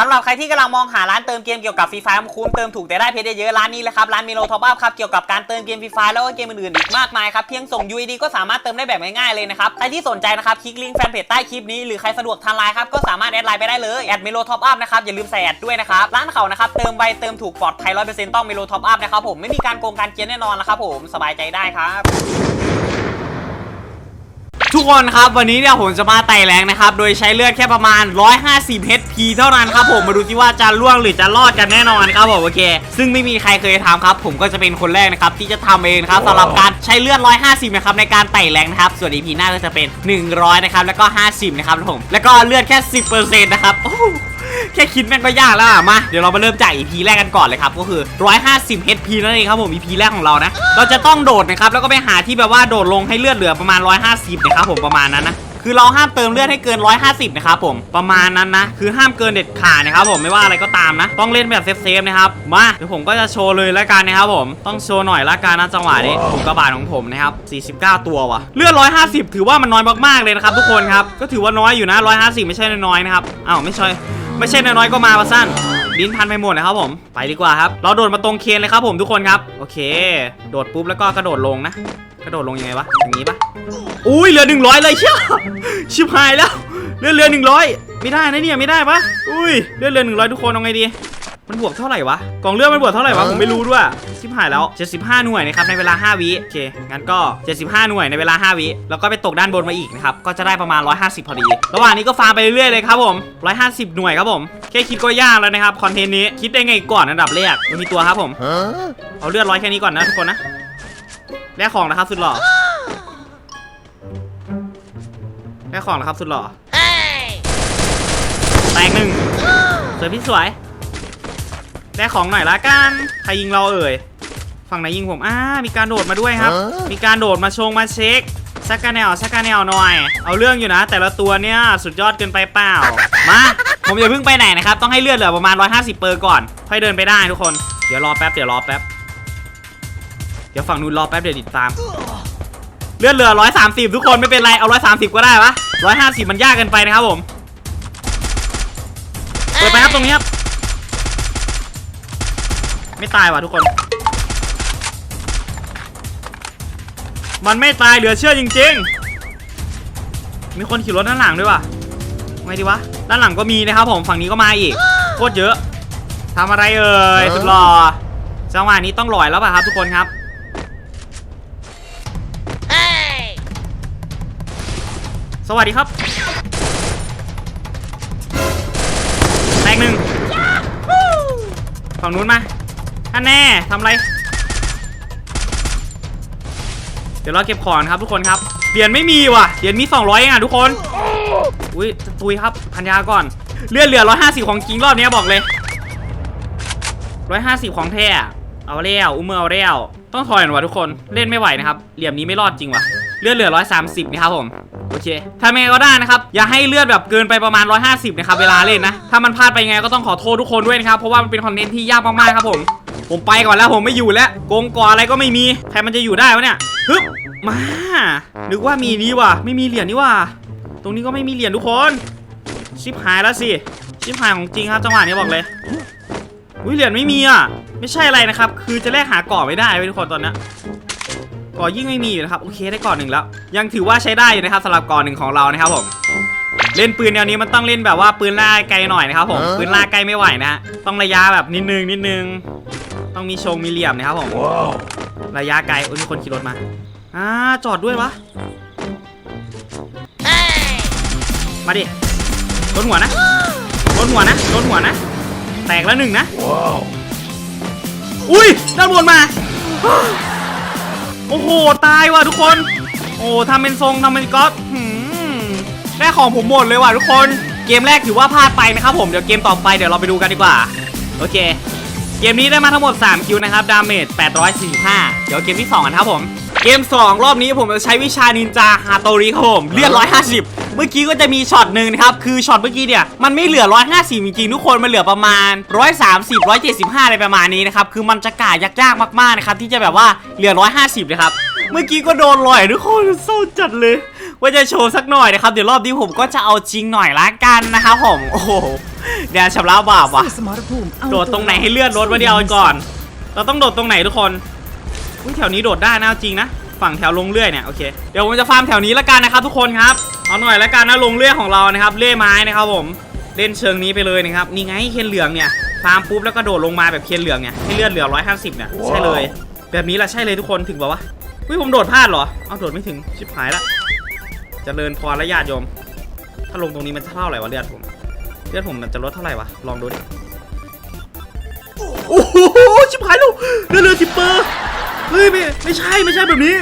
สำหรับใครที่กำลังมองหาร้านเติมเกมเกี่ยวกับฟรีไฟคุ้มเติมถูกแต่ได้เพชรเยอะๆร้านนี้เลยครับร้านมิโลท็อปอัพครับเกี่ยวกับการเติมเกมฟรีไฟแล้วก็เกมอื่นๆอีกมากมายครับเพียงส่ง UID ก็สามารถเติมได้แบบง่ายๆเลยนะครับใครที่สนใจนะครับคลิกลิงก์แฟนเพจใต้คลิปนี้หรือใครสะดวกทางไลน์ครับก็สามารถแอดไลน์ไปได้เลยแอดมิโลท็อปอัพนะครับอย่าลืมใส่แอดด้วยนะครับร้านเขานะครับเติมไวเติมถูกปลอดภัยร้อยเปอร์เซ็นต์ต้องมิโลท็อปอัพนะครับผมไม่มีการโกงการเกียนแน่นอนนะครับผมสบายใจได้ครับ ทุกคนครับวันนี้เนี่ยผมจะมาไต่แรงนะครับ โดยใช้เลือดแค่ประมาณ 150 HP เท่านั้นครับผมมาดูที่ว่าจะล่วงหรือจะรอดกันแน่นอนครับผมโอเค ซึ่งไม่มีใครเคยทำครับ ผมก็จะเป็นคนแรกนะครับที่จะทำเองครับสำหรับการใช้เลือด 150 นะครับในการไต่แรงนะครับ ส่วน EP หน้าก็จะเป็น 100 นะครับแล้วก็ 50 นะครับผมแล้วก็เลือดแค่ 10%นะครับโอ้โห แค่คิดแม่งก็ยากแล้วอะมา เดี๋ยวเรามาเริ่มจาก EP แรกกันก่อนเลยครับ ก็คือ 150 HP นั่นเองครับผม EP แรกของเรานะ เราจะต้องโดดนะครับ แล้วก็ไปหาที่แบบว่าโดดลงให้เลือดเหลือประมาณ 150นะครับผมประมาณนั้นนะคือเราห้ามเติมเลือดให้เกิน 150 นะครับผมประมาณนั้นนะ คือห้ามเกินเด็ดขาดนะครับผมไม่ว่าอะไรก็ตามนะ ต้องเล่นแบบเซฟๆนะครับมาเดี๋ยวผมก็จะโชว์เลยล้วกันนะครับผมต้องโชว์หน่อยละกันนะจังหวะนี้ผมกระบาดของผมนะครับ49 ตัวว่ะเลือด 150 ถือว่ามันน้อยมากๆเลยนะครับทุกคนครับก็ถือว่าน้อยอยู่นะ 150 ไม่ใช่น้อยๆนะครับอ้าวไม่ใช่ ไม่ใช่น้อยๆก็มาปะสั้นดินพันไปหมดนะครับผม ไปดีกว่าครับ เราโดดมาตรงเคนเลยครับผมทุกคนครับ โอเค โดดปุ๊บแล้วก็กระโดดลงนะ กระโดดลงยังไงวะ อย่างนี้ปะอุ้ยเหลือหนึ่งร้อยเลยเชี่ยชิบหายแล้วเลือเหลือหนึ่งร้อยไม่ได้นะเนี่ยไม่ได้ปะอุ้ยเลือเหลือหนึ่งร้อยทุกคนเอาไงดี มันบวกเท่าไหร่วะกล่องเลือดมันบวกเท่าไหร่วะผมไม่รู้ด้วยชิบหายแล้ว 75 หน่วยนะครับในเวลา 5 วิโอเคงั้นก็ 75 หน่วยในเวลา 5 วิแล้วก็ไปตกด้านบนมาอีกนะครับก็จะได้ประมาณ 150 พอดี ระหว่างนี้ก็ฟาร์มไปเรื่อยๆเลยครับผม150 หน่วยครับผมแค่คิดก็ยากแล้วนะครับคอนเทนต์นี้คิดได้ไงก่อนอันดับแรกมันมีตัวครับผมเอาเลือดร้อยแค่นี้ก่อนนะทุกคนนะแลกของนะครับสุดหล่อแลกของนะครับสุดหล่อแตกหนึ่งสวยพี่สวย ได้ของหน่อยละกันใครยิงเราเอ่ยฝั่งไหนยิงผมอ่ามีการโดดมาด้วยครับ มีการโดดมาชงมาเช็คสักกะแนวสักกะแนวหน่อย เอาเรื่องอยู่นะ แต่ละตัวเนี่ยสุดยอดเกินไปเปล่ามาผมอย่าเพิ่งไปไหนนะครับ ต้องให้เลือดเหลือประมาณ 150 เปอร์ก่อน ค่อยเดินไปได้ทุกคน เดี๋ยวรอแป๊บ เดี๋ยวรอแป๊บ เดี๋ยวฝั่งนู้นรอแป๊บเดี๋ยวติดตาม เลือดเหลือ 130 ทุกคนไม่เป็นไร เอา 130 ก็ได้ปะ150 มันยากเกินไปนะครับผม เปิดไปครับตรงนี้ครับ ไม่ตายว่ะทุกคน มันไม่ตายเหลือเชื่อจริง ๆ มีคนขี่รถด้านหลังด้วยว่ะไงดีวะ ด้านหลังก็มีนะครับผมฝั่งนี้ก็มาอีกโคตรเยอะทำอะไรเอ่ยสุดหล่อจังหวะนี้ต้องหลอยแล้วป่ะครับทุกคนครับสวัสดีครับ แตกหนึ่งฝั่งนู้นมา ท่านแน่ทำอะไร เดี๋ยวเราเก็บของนครับทุกคนครับ เหรียญไม่มีว่ะ เหรียญมี 200เองอะทุกคน อุ้ยตุยครับพันยาก่อน เลือดเหลือ 150 ของจริงรอบนี้บอกเลย 150 ของแท้อะเอาเลี้ยวอุ้มมือเอาเลี้ยวต้องถอยหน่อยว่ะทุกคน เล่นไม่ไหวนะครับ เหลี่ยมนี้ไม่รอดจริงว่ะเลือดเหลือ 130นะครับผมโอเคทำยังไงก็ได้นะครับ อย่าให้เลือดแบบเกินไปประมาณ 150 นะครับ เวลาเล่นนะ ถ้ามันพลาดไปยังไงก็ต้องขอโทษทุกคนด้วยนะครับ เพราะว่ามันเป็นคอนเทนต์ที่ยากมากๆครับผม ผมไปก่อนแล้วผมไม่อยู่แล้วโกงก่ออะไรก็ไม่มีใครมันจะอยู่ได้วะเนี่ยฮึบมา นึกว่ามีนี้ว่ะไม่มีเหรียญนี่ว่ะตรงนี้ก็ไม่มีเหรียญทุกคนชิบหายแล้วสิชิบหายของจริงครับจังหวะนี้บอกเลยอุ้ยเหรียญไม่มีอะไม่ใช่อะไรนะครับ คือจะแลกหาก่อไม่ได้เว้ยทุกคนตอนเนี้ยก่อยิ่งไม่มีอยู่นะครับโอเคได้ก่อนหนึ่งแล้ว ยังถือว่าใช้ได้อยู่นะครับสำหรับก่อหนึ่งของเรานะครับผมเล่นปืนแนวนี้มันต้องเล่นแบบว่าปืนล่าไกลหน่อยนะครับผมปืนล่าใกล้ไม่ไหวนะฮะต้องระยะแบบนิดนึงนิดนึง ต้องมีชงมีเหลี่ยมนะครับผมระยะไกลโอ้ยมีคนขี่รถมาอ่าจอดด้วยวะมาดิโดนหัวนะโดนหัวนะโดนหัวนะ แตกแล้วหนึ่งนะอุ้ยด้านบนมา โอ้โห ตายว่ะทุกคน โอ้ทำเป็นทรงทำเป็นก๊อตหืมได้ของผมหมดเลยว่ะทุกคน เกมแรกถือว่าพลาดไปนะครับผม เดี๋ยวเกมต่อไปเดี๋ยวเราไปดูกันดีกว่า โอเค เกมนี้ได้มาทั้งหมด 3 คิวนะครับ ดาเมจ 845 เดี๋ยวเกมที่ 2 กันครับผม เกม 2 รอบนี้ผมจะใช้วิชานินจาฮาโตริครับผม เลือด 150 เมื่อกี้ก็จะมีช็อตหนึ่งนะครับ คือช็อตเมื่อกี้เนี่ย มันไม่เหลือ 150 จริงๆ ทุกคน มันเหลือประมาณ 130 175 อะไรประมาณนี้นะครับ คือมันจะกะยากๆ มากๆ นะครับ ที่จะแบบว่าเหลือ 150 นะครับ เมื่อกี้ก็โดนลอยทุกคนเศร้าจัดเลย ว่าจะโชว์สักหน่อยนะครับ เดี๋ยวรอบนี้ผมก็จะเอาจริงหน่อยละกันนะครับผม โอ้โหเดี๋ยวชำระบาปว่ะสมรภูมิโดดตรงไหนให้เลือดลดมาเดียวก่อน เราต้องโดดตรงไหนทุกคนอุ๊ยแถวนี้โดดได้นะเอาจริงนะ ฝั่งแถวลงเลื่อยเนี่ยโอเค เดี๋ยวผมจะฟาร์มแถวนี้ละกันนะครับทุกคนครับ เอาหน่อยละกันนะลงเลื่อยของเรานะครับ เลื่อยไม้นะครับผม เล่นเชิงนี้ไปเลยนะครับ นี่ไงเคนเหลืองเนี่ยฟาร์มปุ๊บแล้วก็โดดลงมาแบบเคนเหลืองเนี่ยให้เลือดเหลือ150เนี่ยใช่เลย แบบนี้แหละใช่เลยทุกคนถึงบอกว่าอุ้ยผมโดดพลาดเหรอ เอาโดดไม่ถึงชิบหายละเจริญพรและญาติโยม ถ้าลงตรงนี้มันจะเท่าไหร่วะเลือดผม เลือดผมมันจะลดเท่าไหร่วะ ลองดูดิ โอ้โห ชิบหายล้วเรือเรือทิปเปอร์ เฮ้ยไม่ไม่ใช่ไม่ใช่แบบนี้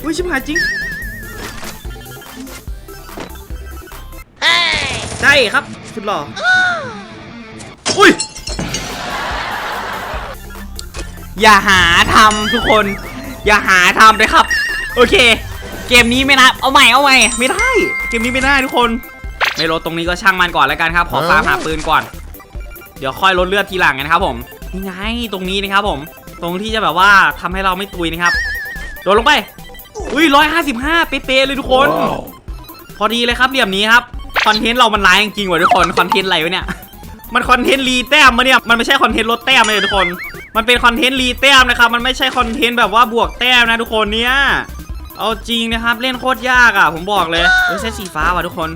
เฮ้ยชิบหายจริง ใช่ครับสุดหล่ออุ้ย อย่าหาทำทุกคน อย่าหาทำเลยครับ โอเค เกมนี้ไม่นะ เอาใหม่เอาใหม่ ไม่ได้ เกมนี้ไม่ได้ทุกคน ไม่ลดตรงนี้ก็ช่างมันก่อนแล้วกันครับ ขอฟาร์มหาปืนก่อน เดี๋ยวค่อยลดเลือดทีหลังกันนะครับผมนี่ไงตรงนี้นะครับผม ตรงที่จะแบบว่าทำให้เราไม่ตุยนะครับ โดดลงไป อุ้ยร้อยห้าสิบห้าเป๊ะๆเลยทุกคน พอดีเลยครับเหลี่ยมนี้ครับ คอนเทนต์เรามันร้ายจริงๆว่ะทุกคน คอนเทนต์อะไรวะเนี่ย มันคอนเทนต์รีแต้มมาเนี่ย มันไม่ใช่คอนเทนต์ลดแต้มเลยทุกคน มันเป็นคอนเทนต์รีแต้มนะครับ มันไม่ใช่คอนเทนต์แบบว่าบวกแต้มนะทุกคนเนี่ย เอาจริงนะครับ เล่นโคตรยากอะ ผมบอกเลยเฮ้ยใช้สีฟ้าว่ะทุกคน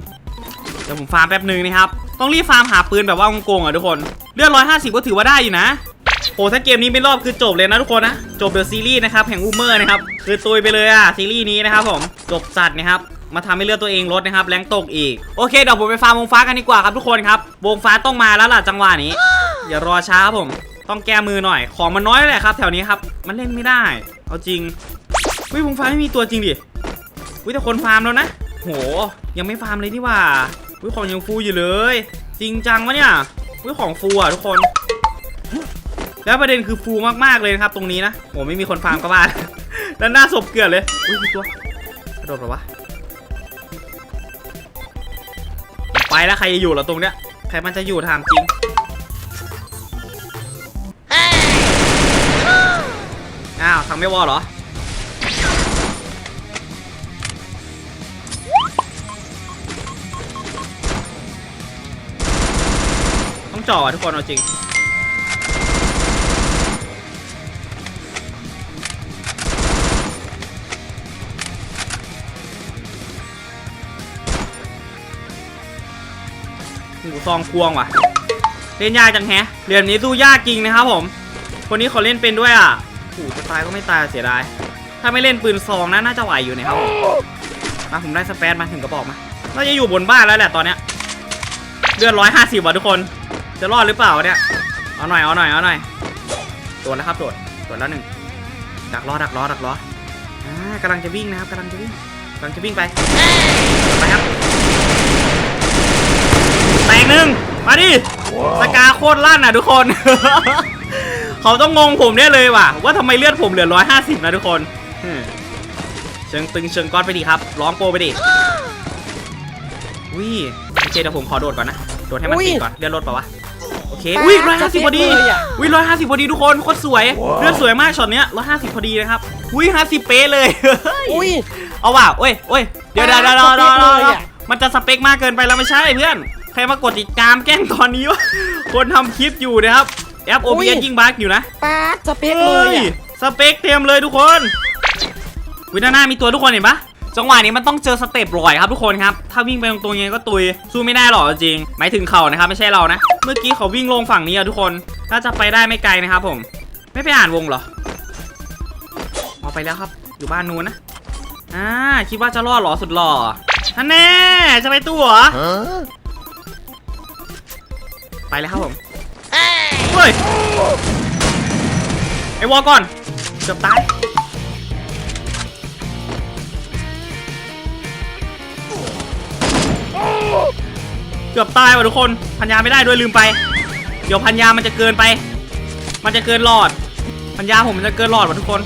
เดี๋ยวผมฟาร์มแป๊บนึงนะครับ ต้องรีบฟาร์มหาปืนแบบว่าโกงๆอะทุกคน เลือด150ก็ถือว่าได้อยู่นะโอ้ถ้าเกมนี้ไม่รอบคือจบเลยนะทุกคนนะ จบเดอะซีรีส์นะครับแห่งอูเมอร์นะครับ คือตุยไปเลยอะซีรีส์นี้นะครับผม จบสัตว์นะครับมาทำให้เลือดตัวเองลดนะครับแรงตกอีก โอเคเดี๋ยวผมไปฟาร์มวงฟ้ากันดีกว่าครับทุกคนครับ วงฟ้าต้องมาแล้วล่ะจังหวะนี้ อย่ารอช้าครับผม ต้องแก้มือหน่อย ของมันน้อยแหละครับ แถวนี้ครับ มันเล่นไม่ได้ เอาจริงเฮ้ยวงฟ้าไม่มีตัวจริงดิวิแต่คนฟาร์มแล้วนะ โห ยังไม่ฟาร์มเลยนี่ว่า วิของยังฟูอยู่เลย จริงจังวะเนี่ยวิของฟูอะทุกคน แล้วประเด็นคือฟูมากๆเลยนะครับ ตรงนี้นะโหไม่มีคนฟาร์มก็บ้าด้านหน้าศพเกลือนเลยอุ้ยมีตัวกระโดดเหรอวะไปแล้วใครจะอยู่เหรอตรงเนี้ยใครมันจะอยู่ถามจริงอ้าวทำไม่วอลเหรอ จ่ออะทุกคนเอาจริงหูซองควงว่ะ เล่นยากจังแฮะเรียนนี้สู้ยากจริงนะครับผม คนนี้เขาเล่นเป็นด้วยอะโอ้จะตายก็ไม่ตายเสียดาย ถ้าไม่เล่นปืนซองนะน่าจะไหวอยู่นะครับผมมาผมได้สเปซมาถึงกระบอกมาน่าจะอยู่บนบ้านแล้วแหละตอนเนี้ยเดือนร้อยห้าสิบว่ะทุกคน จะรอดหรือเปล่าวะเนี่ย เอาหน่อย เอาหน่อย เอาหน่อย โดดแล้วครับ โดด โดดแล้วหนึ่ง ดักล้อ ดักล้อ ดักล้อ อ่ากำลังจะวิ่งนะครับกำลังจะวิ่งกำลังจะวิ่งไป ไปครับ แตงหนึ่งมาดิ สกาโคตรลั่นอะทุกคน เขาต้องงงผมได้เลยว่ะ ว่าทำไมเลือดผมเหลือ150นะทุกคนอืมเชิงตึงเชิงก้อนไปดีครับร้องโปรไปดิวิโอเคเดี๋ยวผมขอโดดก่อนนะ โดดให้มันอุ้ยติดก่อนเลือดลดเปล่าวะโอ เคอุ้ยร้อยห้าสิบพอดีเลยอะอุ้ยร้อยห้าสิบพอดีทุกคนโคตรสวยเลือดสวยมากช็อตเนี้ยร้อยห้าสิบพอดีนะครับอุ้ยห้าสิบเป๊ะเลยอุ้ยเอาว่ะโอ้ยโอ้ยเดี๋ยวเดี๋ยวเดี๋ยวเดี๋ยวสเปคเดี๋ยวเลยเดี๋ยวอะมันจะสเปคมากเกินไปแล้วไม่ใช่เพื่อนใครมากดติดตามแกล้งตอนนี้วะคนทำคลิปอยู่นะครับแอปอุ้ย OBS ยิงบักอยู่นะป้าดสเปคเลยอะสเปคเต็มเลยทุกคนวินาหน้ามีตัวทุกคนเห็นปะ จังหวะนี้มันต้องเจอสเต็ปลอยครับทุกคนครับ ถ้าวิ่งไปตรงๆยังไงก็ตุย สู้ไม่ได้หรอกจริง หมายถึงเขานะครับไม่ใช่เรานะ เมื่อกี้เขาวิ่งลงฝั่งนี้อะทุกคนถ้าจะไปได้ไม่ไกลนะครับผม ไม่ไปอ่านวงเหรอออกไปแล้วครับ อยู่บ้านนู้นนะ อ่า คิดว่าจะรอดเหรอสุดหล่อท่านแน่จะไปตู้เหรอไปเลยครับผมเฮ้ย ไอ้วอลก่อน เกือบตาย เกือบตายว่ะทุกคนพันยาไม่ได้ด้วยลืมไป เดี๋ยวพันยามันจะเกินไป มันจะเกินหลอด พันยาผมมันจะเกินหลอดว่ะทุกคน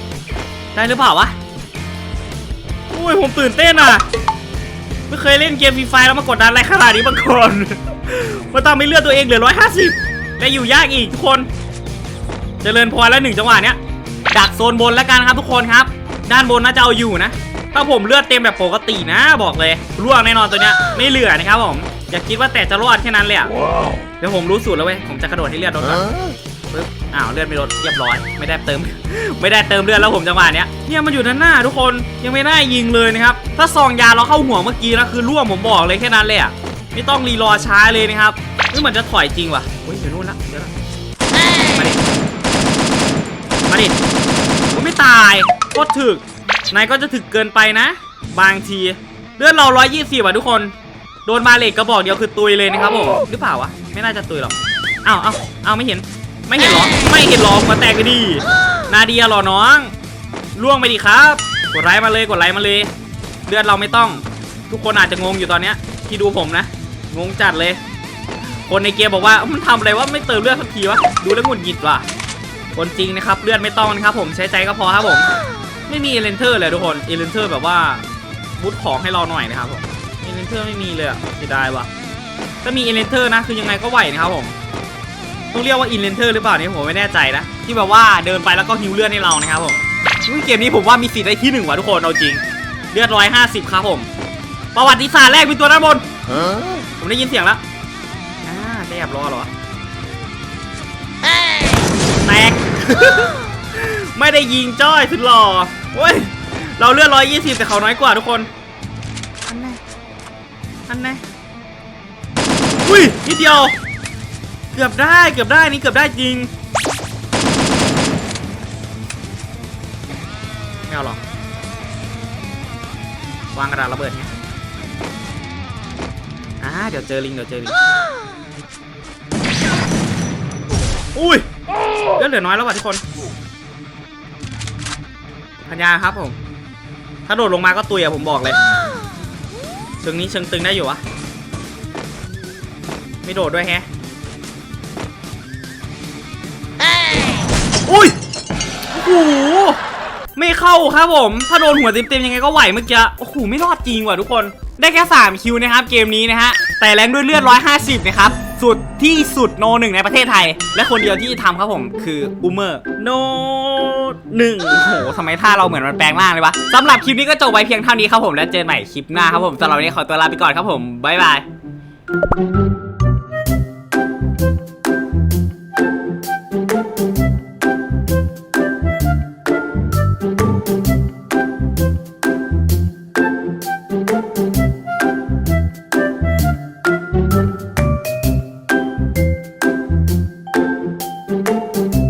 ได้หรือเปล่าวะอุ้ยผมตื่นเต้นอะไม่เคยเล่นเกมฟรีไฟแล้วมากดดันอะไรขนาดนี้มาก่อนมาทำให้เลือดตัวเองเหลือร้อยห้าสิบและอยู่ยากอีกทุกคนเจริญพรแล้วหนึ่งจังหวะเนี้ยดักโซนบนแล้วกันครับทุกคนครับ ด้านบนน่าจะเอาอยู่นะ ถ้าผมเลือดเต็มแบบปกตินะบอกเลยร่วงแน่นอนตัวเนี้ยไม่เหลือนะครับผมอย่าคิดว่าแต่จะรอดแค่นั้นเลยอะเดี๋ยวผมรู้สูตรแล้วเว้ยผมจะกระโดดให้เลือดลดก่อนปึ๊บอ้าวเลือดไม่ลดเรียบร้อย ไม่ได้เติม ไม่ได้เติมเลือดแล้วผมจังหวะเนี้ยเนี่ยมันอยู่ด้านหน้าทุกคนยังไม่ได้ยิงเลยนะครับถ้าซองยาเราเข้าหัวเมื่อกี้นะคือร่วงผมบอกเลยแค่นั้นเลยอะไม่ต้องรีรอช้าเลยนะครับนี่มันจะถอยจริงว่ะเฮ้ยเดี๋ยวนู่นละเดี๋ยวละมาดิมาดิกูไม่ตายโคตรถึก นายก็จะถึกเกินไปนะ บางที เลือดเรา120อะทุกคน โดนมาเหล็กกระบอกเดียวคือตุยเลยนะครับผม หรือเปล่าวะ ไม่น่าจะตุยหรอกอ้าวอ้าวอ้าวไม่เห็น ไม่เห็นหรอ ไม่เห็นหรอมาแตกไปดี นาเดียหรอน้อง ล่วงไปดิครับ กดไลค์มาเลย กดไลค์มาเลย เลือดเราไม่ต้อง ทุกคนอาจจะงงอยู่ตอนเนี้ย ที่ดูผมนะ งงจัดเลย คนในเกมบอกว่ามันทำอะไรว่าไม่เติมเลือดสักทีวะ ดูแล้วหงุดหงิดว่ะคนจริงนะครับ เลือดไม่ต้องนะครับผม ใช้ใจก็พอครับผม ไม่มีเอเลนเทอร์เลยทุกคนเอเลนเทอร์แบบว่าบูทของให้เราหน่อยนะครับผมเอเลนเทอร์ไม่มีเลยอะเสียดายว่ะถ้ามีเอเลนเทอร์นะคือยังไงก็ไหวนะครับผมต้องเรียกว่าอินเลนเทอร์หรือเปล่านี่ผมไม่แน่ใจนะ ที่แบบว่าเดินไปแล้วก็ฮิวเลือดให้เรานะครับผมเกมนี้ผมว่ามีสิทธิ์ได้ที่หนึ่งว่ะทุกคนเอาจริง เลือดร้อยห้าสิบครับผม ประวัติศาสตร์แรกมีตัวด้านบนผมได้ยินเสียงแล้วอ่าได้แอบรอเหรอแตก ไม่ได้ยิงจ้อยสุดหล่อ โอ้ย เราเลือดร้อยยี่สิบแต่เขาน้อยกว่าทุกคน อันไหนอันไหนอุ้ยนิดเดียว เกือบได้เกือบได้นี่เกือบได้จริงไม่เอาหรอกวางกระดาษระเบิดไงอ่าเดี๋ยวเจอลิงเดี๋ยวเจอลิงอุ้ยเลือดเหลือน้อยแล้วว่ะทุกคน พัญญาครับผม ถ้าโดดลงมาก็ตุยอะผมบอกเลยเชิงนี้เชิงตึงได้อยู่วะไม่โดดด้วยแฮะอุ้ยโอ้โหไม่เข้าครับผม ถ้าโดนหัวเต็มๆยังไงก็ไหวเมื่อกี้ โอ้โห ไม่รอดจริงว่ะทุกคน ได้แค่ 3 คิวนะครับเกมนี้นะฮะ แต่แรงด้วยเลือด 150 นะครับ สุดที่สุดโนหนึ่งในประเทศไทย และคนเดียวที่ทำครับผมคืออูเมอร์ โน หนึ่งโอ้โหทำไมท่าเราเหมือนมันแปลงร่างเลยวะสำหรับคลิปนี้ก็จบไว้เพียงเท่านี้ครับผมแล้วเจอกันใหม่คลิปหน้าครับผมสำหรับวันนี้ขอตัวลาไปก่อนครับผมบ๊ายบาย